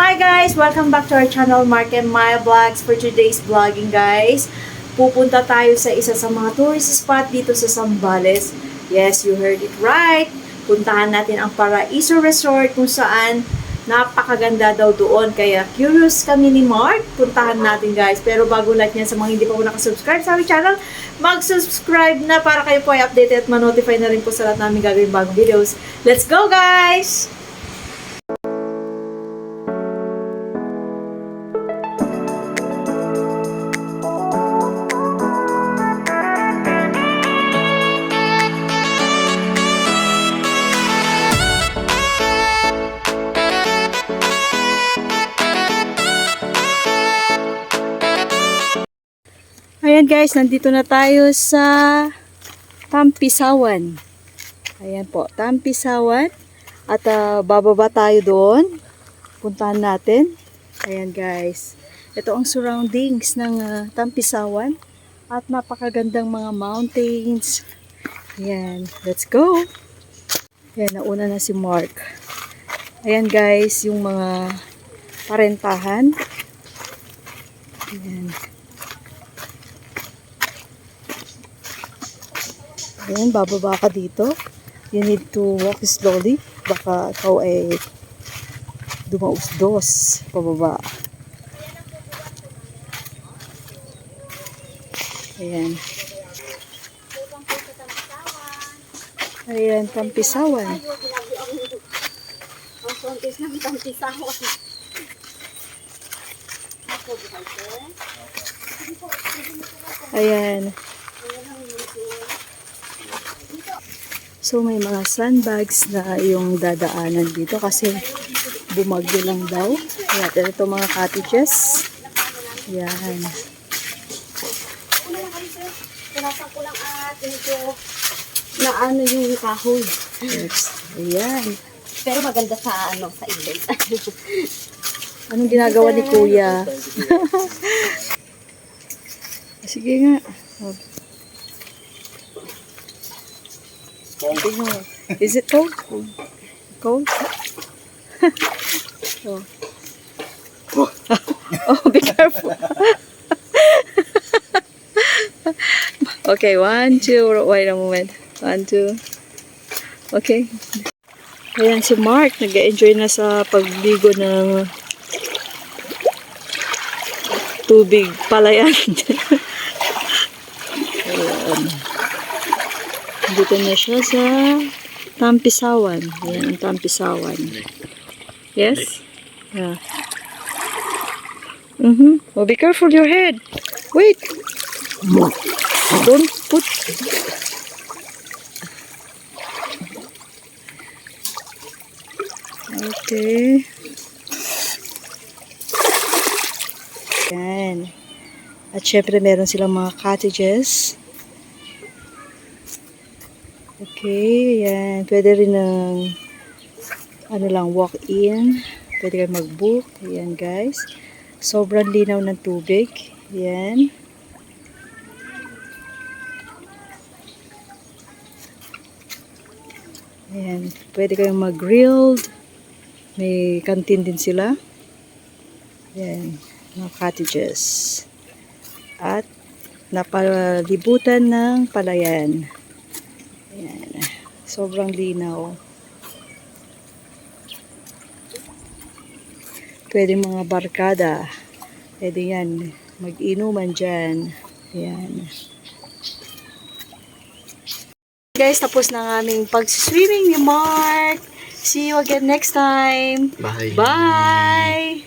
Hi guys! Welcome back to our channel, Mark and Maya Vlogs. For today's vlogging guys, pupunta tayo sa isa sa mga tourist spot dito sa Zambales. Yes, you heard it right. Puntahan natin ang Paraiso Resort kung saan napakaganda daw doon. Kaya curious kami ni Mark. Puntahan natin guys. Pero bago lahat yan sa mga hindi pa po nakasubscribe sa aming channel, mag-subscribe na para kayo po ay updated at ma-notify na rin po sa lahat namin gagawin bagong videos. Let's go guys! Ayan guys, nandito na tayo sa Tampisawan. Ayan po, Tampisawan. At ah, bababa tayo doon. Puntahan natin. Ayan guys. Ito ang surroundings ng ah, Tampisawan. At napakagandang mga mountains. Ayan, let's go. Ayan, nauna na si Mark. Ayan guys, yung mga parentahan. Ayan. Ayan, bababa ka dito. You need to walk slowly. Baka ikaw ay dumausdos pababa. Ayan. Ayan, Tampisawan. Ang kontis ng tampisawan. Ayan. So may mga sandbags na yung dadaanan dito kasi bumagyo lang daw. Ayan, ito mga cottages. Ayan. Pinasa ko lang at medyo na ano yung kahoy. Yes. Ayan. Pero maganda sa ano sa event. Anong ginagawa ni Kuya? Sige nga. Oh. Mo. Is it cold? Cold? oh. oh, be careful. okay, one, two. Wait a moment. One, two. Okay. Ayan si Mark. Nag-enjoy na sa pagligo ng tubig palayan. Ayan. Dito na siya sa Tampisawan. Ayan ang Tampisawan. Yes? Yeah. Mm-hmm. Oh, be careful your head. Wait. Don't put... Okay. Yan. At syempre meron silang mga cottages. Okay, yan. Pwede rin ng ano lang, walk-in. Pwede kayo mag-book. Ayan guys. Sobrang linaw ng tubig. Yan. Ayan. Pwede kayong mag-grilled. May canteen din sila. Ayan. Mga cottages. At napalibutan ng palayan. Ayan. Sobrang linaw. Pwede mga barkada. Pwede yan. Mag-inuman dyan. Ayan. Guys, tapos na ang aming pag-swimming ni Mark. See you again next time. Bye. Bye!